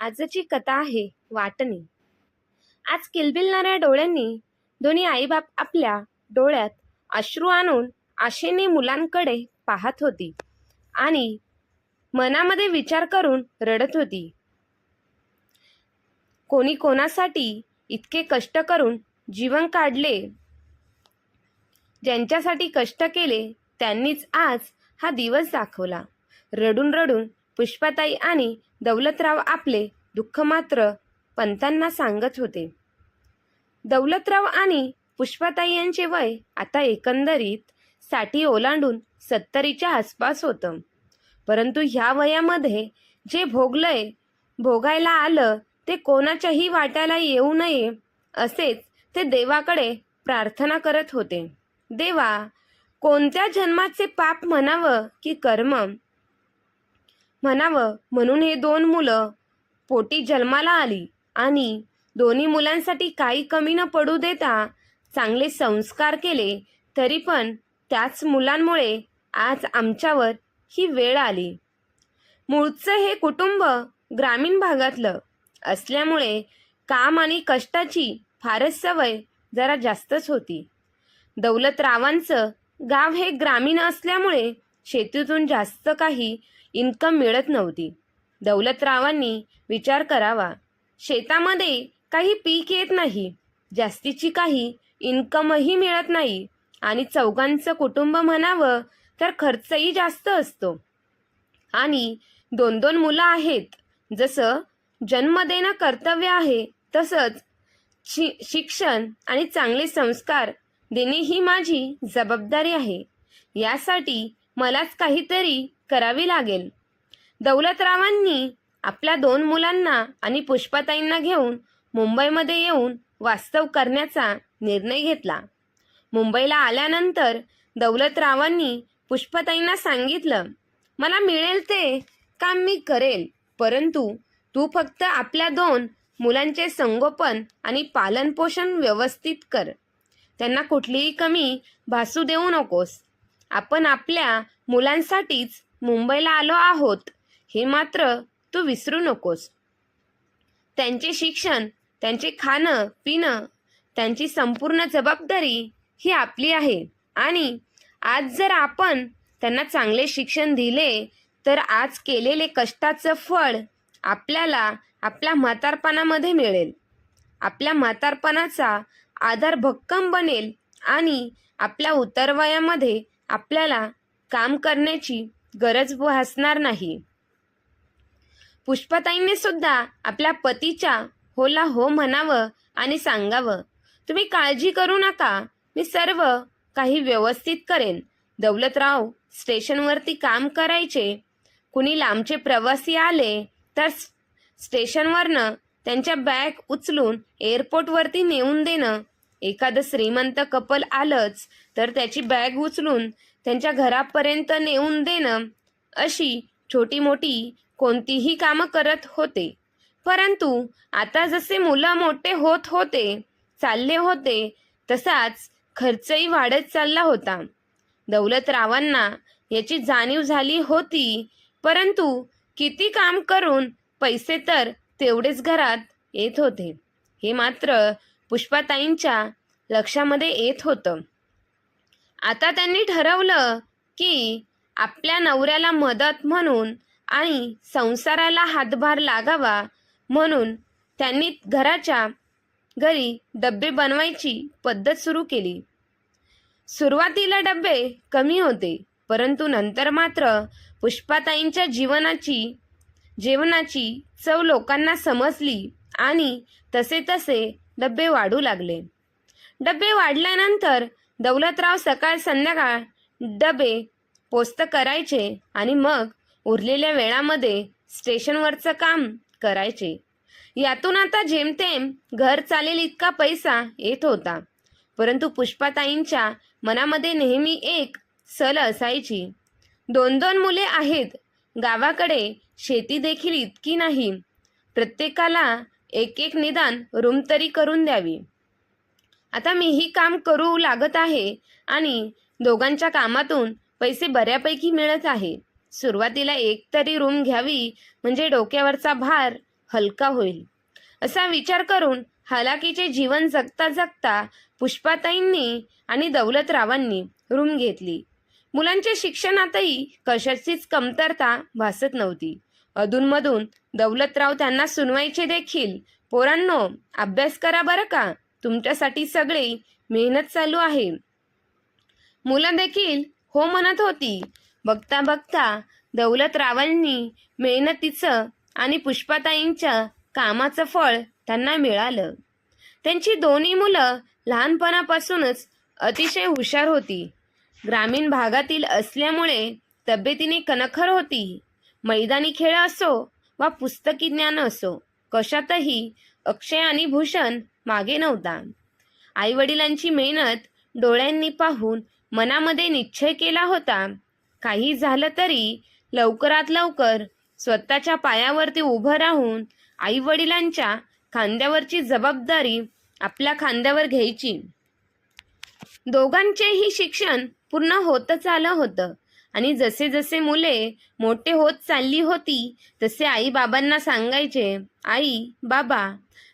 आजची कथा आहे वाटणी. आज किलबिलणाऱ्या डोळ्यांनी दोन्ही आईबाप आपल्या डोळ्यात अश्रू आणून आशेने मुलांकडे पाहत होती आणि मनामध्ये विचार करून रडत होती. कोणी कोणासाठी इतके कष्ट करून जीवन काढले? ज्यांच्यासाठी कष्ट केले त्यांनीच आज हा दिवस दाखवला. रडून रडून पुष्पाताई आणि दौलतराव आपले दुःख मात्र पंतांना सांगत होते. दौलतराव आणि पुष्पाताई यांचे वय आता एकंदरीत साठी ओलांडून सत्तरीच्या आसपास होतं. परंतु ह्या वयामध्ये जे भोगलंय भोगायला आलं ते कोणाच्याही वाट्याला येऊ नये असेच ते देवाकडे प्रार्थना करत होते. देवा कोणत्या जन्माचे पाप म्हणावं की कर्म? म्हणावं म्हणून हे दोन मुलं पोटी जन्माला आली आणि दोन्ही मुलांसाठी काही कमी न पडू देता चांगले संस्कार केले तरी पण त्याच मुलांमुळे आज आमच्यावर ही वेळ आली. मूळचं हे कुटुंब ग्रामीण भागातलं असल्यामुळे काम आणि कष्टाची फारच सवय जरा जास्तच होती. दौलतरावांचं गाव हे ग्रामीण असल्यामुळे शेतीतून जास्त काही इन्कम मिळत नव्हती. दौलतरावांनी विचार करावा. शेतामध्ये काही पीक येत नाही. जास्तीची काही इन्कमही मिळत नाही. आणि चौघांचं कुटुंब म्हणावं तर खर्चही जास्त असतो. आणि दोन दोन मुलं आहेत. जसं जन्म देणं कर्तव्य आहे तसंच शि शिक्षण आणि चांगले संस्कार देणे ही माझी जबाबदारी आहे. यासाठी मलाच काहीतरी करावी लागेल. दौलतरावांनी आपल्या दोन मुलांना आणि पुष्पाताईंना घेऊन मुंबईमध्ये येऊन वास्तव करण्याचा निर्णय घेतला. मुंबईला आल्यानंतर दौलतरावांनी पुष्पाताईंना सांगितलं मला मिळेल ते काम मी करेल परंतु तू फक्त आपल्या दोन मुलांचे संगोपन आणि पालनपोषण व्यवस्थित कर. त्यांना कुठलीही कमी भासू देऊ नकोस. आपण आपल्या मुलांसाठीच मुंबईला आलो आहोत हे मात्र तू विसरू नकोस. त्यांचे शिक्षण त्यांचे खाणं पिणं त्यांची संपूर्ण जबाबदारी ही आपली आहे. आणि आज जर आपण त्यांना चांगले शिक्षण दिले तर आज केलेले कष्टाचं फळ आपल्याला आपल्या म्हातारपणामध्ये मिळेल. आपल्या म्हातारपणाचा आधार भक्कम बनेल आणि आपल्या उतरवयामध्ये आपल्याला काम करण्याची गरज भासणार नाही. पुष्पाताईंनी सुद्धा आपल्या पतीच्या होला हो म्हणावं आणि सांगावं तुम्ही काळजी करू नका मी सर्व काही व्यवस्थित करेन. दौलतराव स्टेशनवरती काम करायचे. कुणी लांबचे प्रवासी आले तर स्टेशनवरनं त्यांच्या बॅग उचलून एअरपोर्टवरती नेऊन देणं. एखादं श्रीमंत कपल आलंच तर त्याची बॅग उचलून त्यांच्या घरापर्यंत नेऊन देणं अशी छोटी मोठी कोणतीही कामं करत होते. परंतु आता जसे मुलं मोठे होत होते चालले होते तसाच खर्चही वाढत चालला होता. दौलतरावांना याची जाणीव झाली होती परंतु किती काम करून पैसे तर तेवढेच घरात येत होते. हे मात्र पुष्पाताईंच्या लक्षामध्ये येत होतं. आता त्यांनी ठरवलं की आपल्या नवऱ्याला मदत म्हणून आणि संसाराला हातभार लागावा म्हणून त्यांनी घराच्या घरी डबे बनवायची पद्धत सुरू केली. सुरुवातीला डबे कमी होते परंतु नंतर मात्र पुष्पाताईंच्या जीवनाची जेवणाची चव लोकांना समजली आणि तसे तसे डबे वाढू लागले. डबे वाढल्यानंतर दौलतराव सकाळ संध्याकाळ डबे पोस्त करायचे आणि मग उरलेल्या वेळामध्ये स्टेशनवरचं काम करायचे. यातून आता जेमतेम घर चालेल इतका पैसा येत होता. परंतु पुष्पाताईंच्या मनामध्ये नेहमी एक सल असायची. दोन दोन मुले आहेत. गावाकडे शेती देखील इतकी नाही. प्रत्येकाला एक एक निदान रूम तरी करून द्यावी. आता मीही काम करू लागत आहे आणि दोघांच्या कामातून पैसे बऱ्यापैकी मिळत आहे. सुरुवातीला एक तरी रूम घ्यावी म्हणजे डोक्यावरचा भार हलका होईल. असा विचार करून हलाकीचे जीवन जगता जगता पुष्पाताईंनी आणि दौलतरावांनी रूम घेतली. मुलांच्या शिक्षणातही कशाचीच कमतरता भासत नव्हती. अधूनमधून दौलतराव त्यांना सुनवायचे देखील. पोरांनो अभ्यास करा बरं का? तुमच्यासाठी सगळे मेहनत चालू आहे. मुलं देखील हो म्हणत होती. बघता बघता दौलतरावांनी मेहनतीचं आणि पुष्पाताईंच्या कामाचं फळ त्यांना मिळालं. त्यांची दोन्ही मुलं लहानपणापासूनच अतिशय हुशार होती. ग्रामीण भागातील असल्यामुळे तब्येतीने कणखर होती. मैदानी खेळ असो वा पुस्तकी ज्ञान असो कशातही अक्षय आणि भूषण मागे नव्हता. आईवडिलांची मेहनत डोळ्यांनी पाहून मनामध्ये निश्चय केला होता. काही झालं तरी लवकरात लवकर स्वतःच्या पायावरती उभं राहून आईवडिलांच्या खांद्यावरची जबाबदारी आपल्या खांद्यावर घ्यायची. दोघांचेही शिक्षण पूर्ण होतच आलं होतं आणि जसे जसे मुले मोठे होत चालली होती तसे आई बाबांना सांगायचे आई बाबा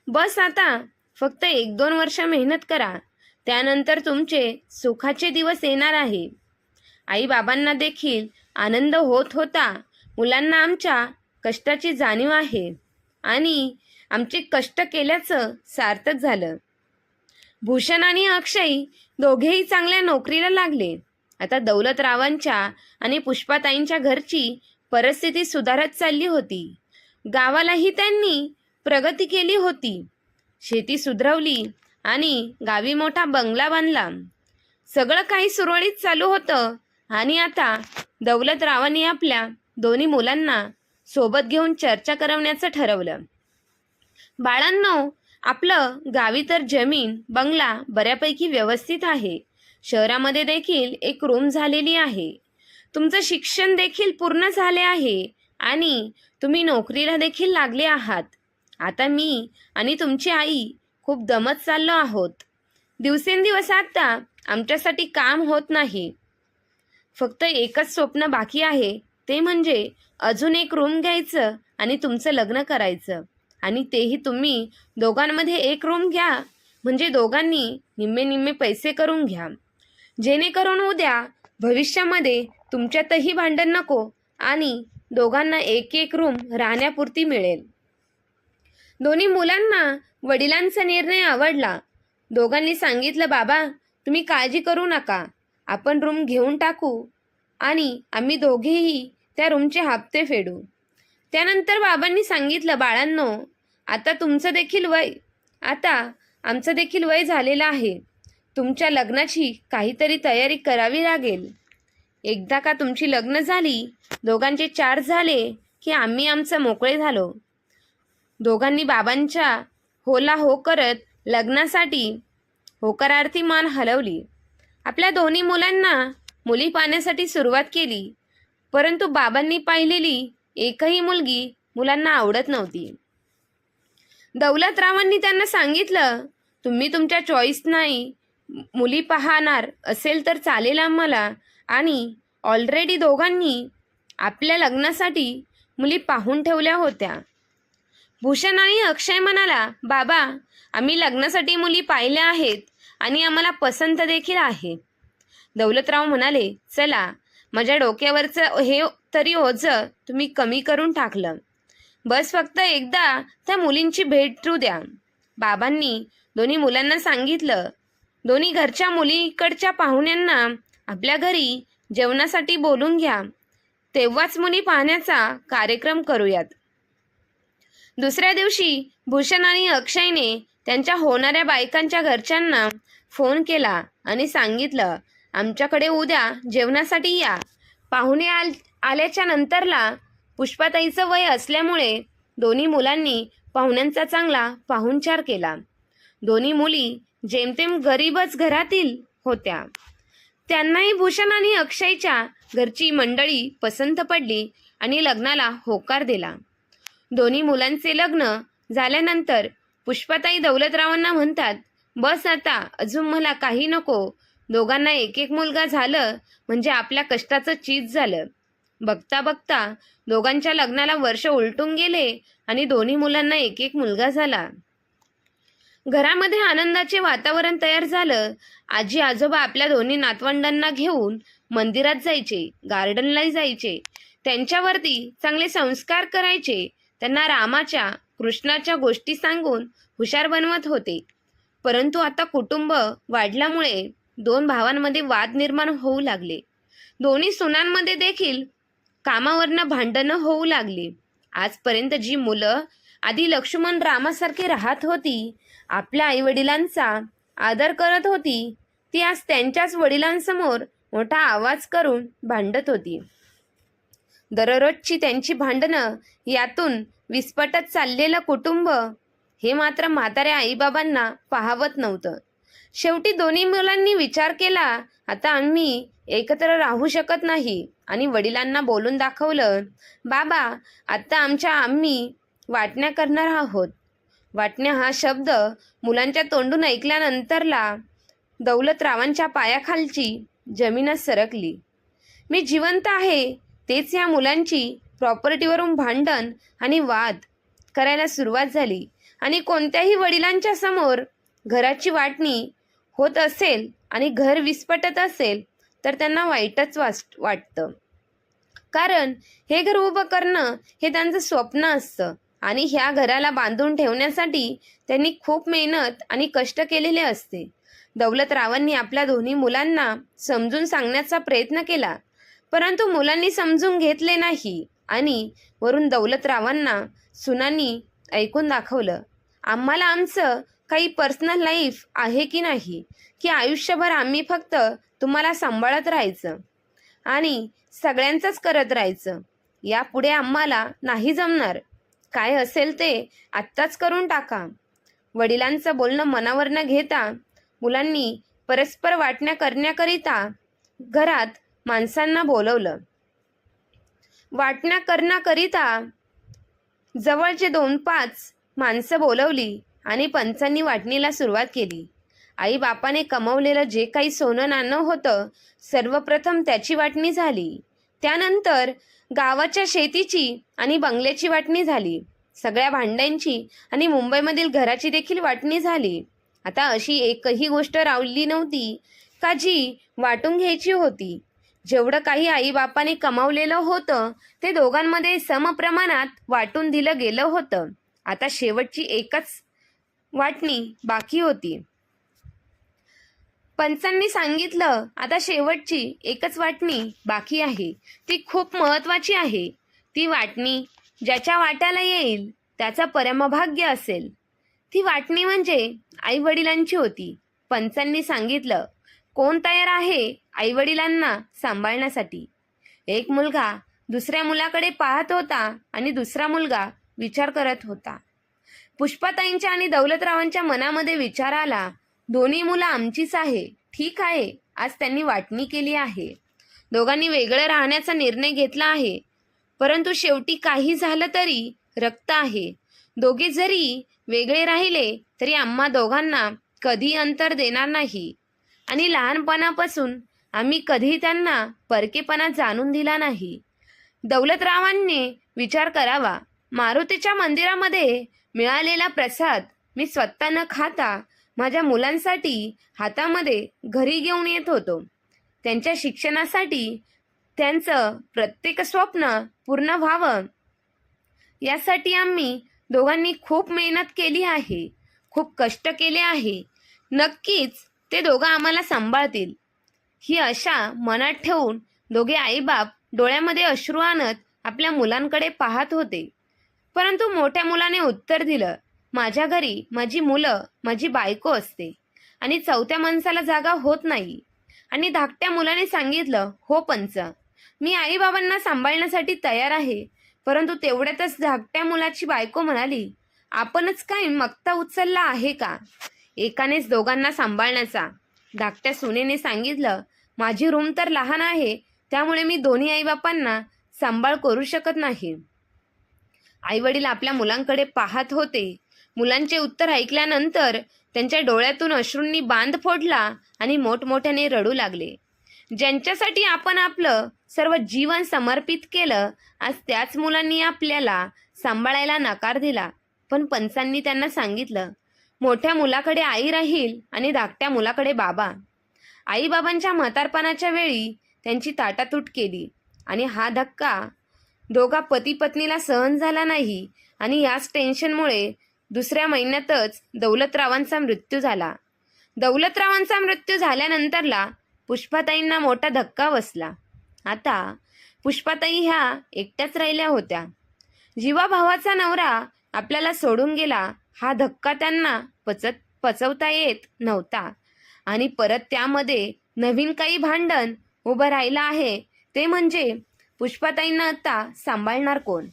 बस आता फक्त एक दोन वर्ष मेहनत करा. त्यानंतर तुमचे सुखाचे दिवस येणार आहे. आईबाबांना देखील आनंद होत होता. मुलांना आमच्या कष्टाची जाणीव आहे. आणि आमचे कष्ट केल्याचं सार्थक झालं. भूषण आणि अक्षय दोघेही चांगल्या नोकरीला लागले. आता दौलतरावांच्या आणि पुष्पाताईंच्या घरची परिस्थिती सुधारत चालली होती. गावालाही त्यांनी प्रगती केली होती. शेती सुधरवली आणि गावी मोठा बंगला बांधला सगळं काही सुरळीत चालू होतं आणि आता दौलतरावांनी आपल्या दोन्ही मुलांना सोबत घेऊन चर्चा करवण्याचं ठरवलं. बाळांनो आपलं गावी तर जमीन बंगला बऱ्यापैकी व्यवस्थित आहे. शहरामध्ये देखील एक रूम झालेली आहे. तुमचं शिक्षण देखील पूर्ण झाले आहे आणि तुम्ही नोकरीला देखील लागले आहात. आता मी आणि तुमची आई खूप दमत चाललो आहोत. दिवसेंदिवस आता आमच्यासाठी काम होत नाही. फक्त एकच स्वप्न बाकी आहे ते म्हणजे अजून एक रूम घ्यायचं आणि तुमचं लग्न करायचं. आणि तेही तुम्ही दोघांमध्ये एक रूम घ्या म्हणजे दोघांनी निम्मे निम्मे पैसे करून घ्या. जेणेकरून उद्या भविष्यामध्ये तुमच्यातही भांडण नको आणि दोघांना एक एक रूम राहण्यापुरती मिळेल. दोन्ही मुलांना वडिलांचा निर्णय आवडला. दोघांनी सांगितलं बाबा तुम्ही काळजी करू नका. आपण रूम घेऊन टाकू आणि आम्ही दोघेही त्या रूमचे हप्ते फेडू. त्यानंतर बाबांनी सांगितलं बाळांनो आता तुमचं देखील वय आता आमचं देखील वय झालेलं आहे. तुमच्या लग्नाची काहीतरी तयारी करावी लागेल. एकदा का तुमची लग्न झाली दोघांचे चार झाले की आम्ही आमचं मोकळे झालो. दोघांनी बाबांच्या होला हो करत लग्नासाठी होकारार्थी मान हलवली. आपल्या दोन्ही मुलांना मुली पाहण्यासाठी सुरुवात केली परंतु बाबांनी पाहिलेली एकही मुलगी मुलांना आवडत नव्हती. दौलतरावांनी त्यांना सांगितलं तुम्ही तुमच्या चॉईस नाही मुली पाहणार असेल तर चालेल आम्हाला आणि ऑलरेडी दोघांनी आपल्या लग्नासाठी मुली पाहून ठेवल्या होत्या. भूषण आणि अक्षय म्हणाला बाबा आम्ही लग्नासाठी मुली पाहिल्या आहेत आणि आम्हाला पसंत देखील आहे. दौलतराव म्हणाले चला माझ्या डोक्यावरचं हे तरी ओझं तुम्ही कमी करून टाकलं. बस फक्त एकदा त्या मुलींची भेटू द्या. बाबांनी दोन्ही मुलांना सांगितलं. दोन्ही घरच्या मुलीकडच्या पाहुण्यांना आपल्या घरी जेवणासाठी बोलून घ्या. तेव्हाच मुली पाहण्याचा कार्यक्रम करूयात. दुसऱ्या दिवशी भूषण आणि अक्षयने त्यांच्या होणाऱ्या बायकांच्या घरच्यांना फोन केला आणि सांगितलं आमच्याकडे उद्या जेवणासाठी या. पाहुणे आल आल्याच्या नंतरला पुष्पाताईचं वय असल्यामुळे दोन्ही मुलांनी पाहुण्यांचा चांगला पाहुणचार केला. दोन्ही मुली जेमतेम गरीबच घरातील होत्या. त्यांनाही भूषण आणि अक्षयच्या घरची मंडळी पसंत पडली आणि लग्नाला होकार दिला. दोन्ही मुलांचे लग्न झाल्यानंतर पुष्पाताई दौलतरावांना म्हणतात बस आता अजून मला काही नको. दोघांना एक एक मुलगा झालं म्हणजे आपल्या कष्टाचं चीज झालं. बघता बघता दोघांच्या लग्नाला वर्ष उलटून गेले आणि दोन्ही मुलांना एक एक मुलगा झाला. घरामध्ये आनंदाचे वातावरण तयार झालं. आजी आजोबा आपल्या दोन्ही नातवंडांना घेऊन मंदिरात जायचे गार्डनला जायचे. त्यांच्यावरती चांगले संस्कार करायचे. त्यांना रामाच्या कृष्णाच्या गोष्टी सांगून हुशार बनवत होते. परंतु आता कुटुंब वाढल्यामुळे दोन भावांमध्ये वाद निर्माण होऊ लागले. दोन्ही सुनांमध्ये देखील कामावरनं भांडणं होऊ लागली. आजपर्यंत जी मुलं आधी लक्ष्मण रामासारखी राहत होती आपल्या आईवडिलांचा आदर करत होती ती आज त्यांच्याच वडिलांसमोर मोठा आवाज करून भांडत होती. दररोजची त्यांची भांडणं यातून विस्फटत चाललेलं कुटुंब हे मात्र म्हाताऱ्या आईबाबांना पाहावत नव्हतं. शेवटी दोन्ही मुलांनी विचार केला आता आम्ही एकत्र राहू शकत नाही. आणि वडिलांना बोलून दाखवलं बाबा आता आमच्या आम्ही वाटण्या करणार आहोत. वाटण्या हा शब्द मुलांच्या तोंडून ऐकल्यानंतरला दौलतरावांच्या पायाखालची जमीनच सरकली. मी जिवंत आहे तेच या मुलांची प्रॉपर्टीवरून भांडण आणि वाद करायला सुरुवात झाली. आणि कोणत्याही वडिलांच्या समोर घराची वाटणी होत असेल आणि घर विस्फटत असेल तर त्यांना वाईटच वास वाटतं. कारण हे घर उभं करणं हे त्यांचं स्वप्न असतं. आणि ह्या घराला बांधून ठेवण्यासाठी त्यांनी खूप मेहनत आणि कष्ट केलेले असते. दौलतरावांनी आपल्या दोन्ही मुलांना समजून सांगण्याचा प्रयत्न केला. परंतु मुलांनी समजून घेतले नाही. आणि वरून दौलतरावांना सुनांनी ऐकून दाखवलं आम्हाला आमचं काही पर्सनल लाईफ आहे की नाही? की आयुष्यभर आम्ही फक्त तुम्हाला सांभाळत राहायचं आणि सगळ्यांचंच करत राहायचं? यापुढे आम्हाला नाही जमणार. काय असेल ते आत्ताच करून टाका. वडिलांचं बोलणं मनावर न घेता मुलांनी परस्पर वाटण्या करण्याकरिता घरात माणसांना बोलवलं. वाटण्या करण्याकरिता जवळचे दोन पाच माणसं बोलवली आणि पंचांनी वाटणीला सुरुवात केली. आई बापाने कमवलेलं जे काही सोनं नाणं होतं सर्वप्रथम त्याची वाटणी झाली. त्यानंतर गावाच्या शेतीची आणि बंगल्याची वाटणी झाली. सगळ्या भांड्यांची आणि मुंबईमधील घराची देखील वाटणी झाली. आता अशी एकही गोष्ट रावली नव्हती का जी वाटून घ्यायची होती? जेवढं काही आईबापाने कमावलेलं होतं ते दोघांमध्ये समप्रमाणात वाटून दिलं गेलं होतं. आता शेवटची एकच वाटणी बाकी होती. पंचांनी सांगितलं आता शेवटची एकच वाटणी बाकी आहे. ती खूप महत्वाची आहे. ती वाटणी ज्याच्या वाट्याला येईल त्याचा परमभाग्य असेल. ती वाटणी म्हणजे आई वडिलांची होती. पंचांनी सांगितलं कोण तयार आहे आई वडिलांना सांभाळण्यासाठी? एक मुलगा दुसऱ्या मुलाकडे पाहत होता आणि दुसरा मुलगा विचार करत होता. पुष्पाताईंच्या आणि दौलतरावांच्या मनामध्ये विचार आला दोन्ही मुलं आमचीच आहे ठीक आहे आज त्यांनी वाटणी केली आहे. दोघांनी वेगळं राहण्याचा निर्णय घेतला आहे. परंतु शेवटी काही झालं तरी रक्त आहे. दोघे जरी वेगळे राहिले तरी आम्हा दोघांना कधी अंतर देणार नाही. आणि लहानपणापासून आम्ही कधी त्यांना परकेपणा जाणून दिला नाही. दौलतरावांनी विचार करावा. मारुतीच्या मंदिरामध्ये मिळालेला प्रसाद मी स्वतः न खाता माझ्या मुलांसाठी हातामध्ये घरी घेऊन येत होतो. त्यांच्या शिक्षणासाठी त्यांचं प्रत्येक स्वप्न पूर्ण व्हावं. यासाठी आम्ही दोघांनी खूप मेहनत केली आहे. खूप कष्ट केले आहे. नक्कीच ते दोघं आम्हाला सांभाळतील. ही अशा मनात ठेवून दोघे आईबाप डोळ्यामध्ये अश्रू आणत आपल्या मुलांकडे पाहत होते. परंतु मोठ्या मुलाने उत्तर दिलं माझ्या घरी माझी मुलं माझी बायको असते आणि चौथ्या माणसाला जागा होत नाही. आणि धाकट्या मुलाने सांगितलं हो पंच मी आईबाबांना सांभाळण्यासाठी तयार आहे परंतु तेवढ्यातच धाकट्या मुलाची बायको म्हणाली आपणच काय मक्ता उचलला आहे का? एकानेच दोघांना सांभाळण्याचा. धाकट्या सुनेने सांगितलं माझी रूम तर लहान आहे त्यामुळे मी दोन्ही आईबापांना सांभाळ करू शकत नाही. आईवडील आपल्या मुलांकडे पाहत होते. मुलांचे उत्तर ऐकल्यानंतर त्यांच्या डोळ्यातून अश्रूंनी बांध फोडला आणि मोठमोठ्याने रडू लागले. ज्यांच्यासाठी आपण आपलं सर्व जीवन समर्पित केलं आज त्याच मुलांनी आपल्याला सांभाळायला नकार दिला. पण पंचांनी त्यांना सांगितलं मोठ्या मुलाकडे आई राहील आणि धाकट्या मुलाकडे बाबा. आईबाबांच्या म्हातारपणाच्या वेळी त्यांची ताटातूट केली आणि हा धक्का दोघा पती पत्नीला सहन झाला नाही आणि याच टेन्शनमुळे दुसऱ्या महिन्यातच दौलतरावांचा मृत्यू झाला. दौलतरावांचा मृत्यू झाल्यानंतरला पुष्पाताईंना मोठा धक्का बसला. आता पुष्पाताई ह्या एकट्याच राहिल्या होत्या. जीवाभावाचा नवरा आपल्याला सोडून गेला हा धक्का त्यांना पचत पचवता येत नव्हता. आणि परत त्यामध्ये नवीन काही भांडण उभं राहिलं आहे ते म्हणजे पुष्पाताईंना आता सांभाळणार कोण?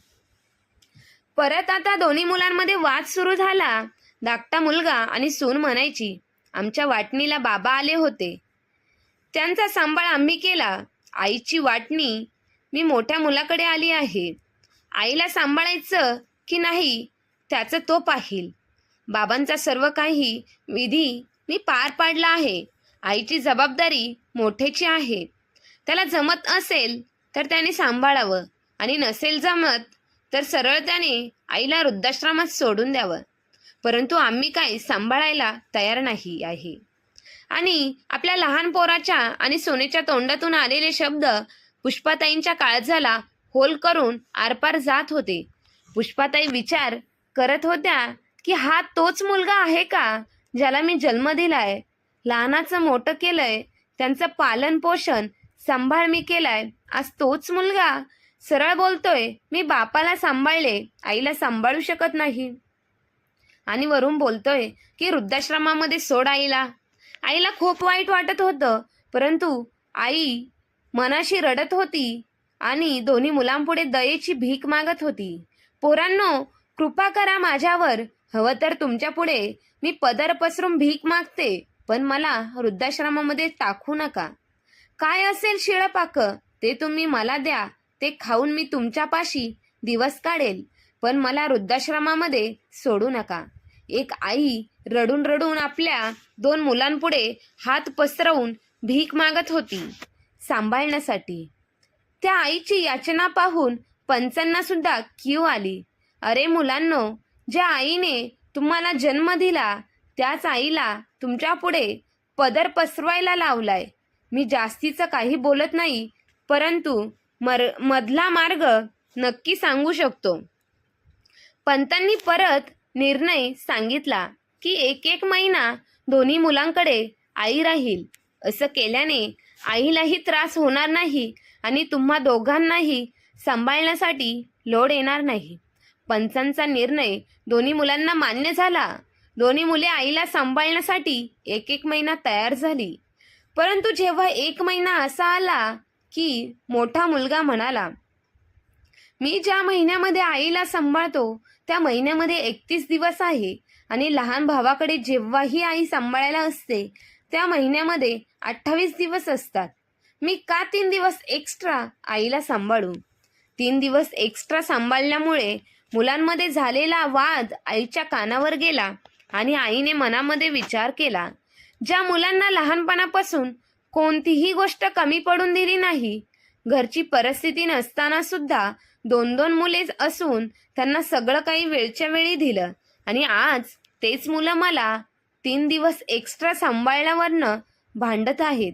परत आता दोन्ही मुलांमध्ये वाद सुरू झाला. धाकटा मुलगा आणि सून म्हणायची आमच्या वाटणीला बाबा आले होते. त्यांचा सांभाळ आम्ही केला. आईची वाटणी मी मोठ्या मुलाकडे आली आहे. आईला सांभाळायचं की नाही त्याचं तो पाहील. बाबांचा सर्व काही विधी मी पार पाडला आहे. आईची जबाबदारी मोठेची आहे. त्याला जमत असेल तर त्याने सांभाळावं आणि नसेल जमत तर सरळ त्याने आईला वृद्धाश्रमात सोडून द्यावं. परंतु आम्ही काय सांभाळायला तयार नाही आहे. आणि आपल्या लहान पोराच्या आणि सोनेच्या तोंडातून आलेले शब्द पुष्पाताईंच्या काळजाला होल करून आरपार जात होते. पुष्पाताई विचार करत होत्या की हा तोच मुलगा आहे का ज्याला मी जन्म दिलाय? लहानाचं मोठं केलंय त्यांचं पालन पोषण सांभाळ मी केलाय आज तोच मुलगा? सरळ बोलतोय मी बापाला सांभाळले आईला सांभाळू शकत नाही. आणि वरून बोलतोय की वृद्धाश्रमामध्ये सोड आईला. आईला खूप वाईट वाटत होतं परंतु आई मनाशी रडत होती आणि दोन्ही मुलांपुढे दयेची भीक मागत होती. पोरांनो कृपा करा माझ्यावर. हवं तर तुमच्यापुढे. मी पदर पसरून भीक मागते पण मला वृद्धाश्रमामध्ये टाकू नका. काय असेल शिळपाक? ते तुम्ही मला द्या. ते खाऊन मी तुमच्यापाशी दिवस काढेल पण मला वृद्धाश्रमामध्ये सोडू नका. एक आई रडून रडून आपल्या दोन मुलांपुढे हात पसरवून भीक मागत होती सांभाळण्यासाठी. त्या आईची याचना पाहून पंचांना सुद्धा कीव आली. अरे मुलांनो ज्या आईने तुम्हाला जन्म दिला त्याच आईला तुमच्यापुढे पदर पसरवायला लावलाय. मी जास्तीचं काही बोलत नाही परंतु मर मधला मार्ग नक्की सांगू शकतो. पंतांनी परत निर्णय सांगितला की एक एक महिना दोन्ही मुलांकडे आई राहील. असं केल्याने आईलाही त्रास होणार नाही आणि तुम्हा दोघांनाही सांभाळण्यासाठी लोड येणार नाही. पंचांचा निर्णय दोन्ही मुलांना मान्य झाला. दोन्ही मुले आईला सांभाळण्यासाठी एक एक महिना तयार झाली. परंतु जेव्हा एक महिना असा आला की मोठा मुलगा म्हणाला मी ज्या महिन्यामध्ये आईला सांभाळतो त्या महिन्यामध्ये एकतीस दिवस आहे आणि लहान भावाकडे जेव्हाही आई सांभाळायला असते त्या महिन्यामध्ये अठ्ठावीस दिवस असतात. मी का तीन दिवस एक्स्ट्रा आईला सांभाळू? तीन दिवस एक्स्ट्रा सांभाळल्यामुळे मुलांमध्ये झालेला वाद आईच्या कानावर गेला आणि आईने मनामध्ये विचार केला. ज्या मुलांना लहानपणापासून कोणतीही गोष्ट कमी पडून दिली नाही घरची परिस्थिती नसताना सुद्धा दोन दोन मुलेच असून त्यांना सगळं काही वेळच्या वेळी दिलं. आणि आज तेच मुलं मला तीन दिवस एक्स्ट्रा सांभाळल्यावरनं भांडत आहेत.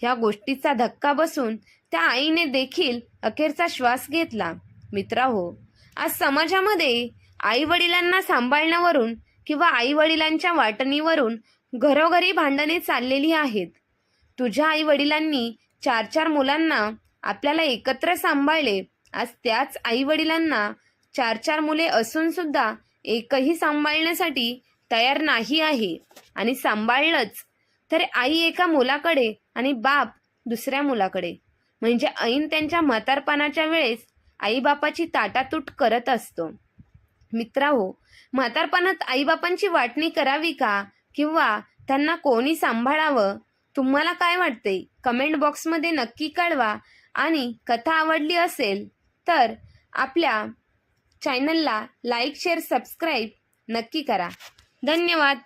ह्या गोष्टीचा धक्का बसून त्या आईने देखील अखेरचा श्वास घेतला. मित्रा हो आज समाजामध्ये आई वडिलांना सांभाळण्यावरून किंवा आई वडिलांच्या वाटणीवरून घरोघरी भांडणे चाललेली आहेत. तुझ्या आई वडिलांनी चार चार मुलांना आपल्याला एकत्र सांभाळले. आज त्याच आई वडिलांना चार चार मुले असून सुद्धा एकही सांभाळण्यासाठी तयार नाही आहे. आणि सांभाळलंच. तर आई एका मुलाकडे आणि बाप दुसऱ्या मुलाकडे. म्हणजे ऐन त्यांच्या म्हातारपणाच्या वेळेस आईबापाची ताटातूट करत असतो. मित्रा हो म्हातारपणात आईबापांची वाटणी करावी का? किंवा त्यांना कोणी सांभाळावं? तुम्हाला काय वाटते कमेंट बॉक्समध्ये नक्की कळवा. आणि कथा आवडली असेल तर आपल्या चॅनलला लाईक शेअर सबस्क्राईब नक्की करा. धन्यवाद.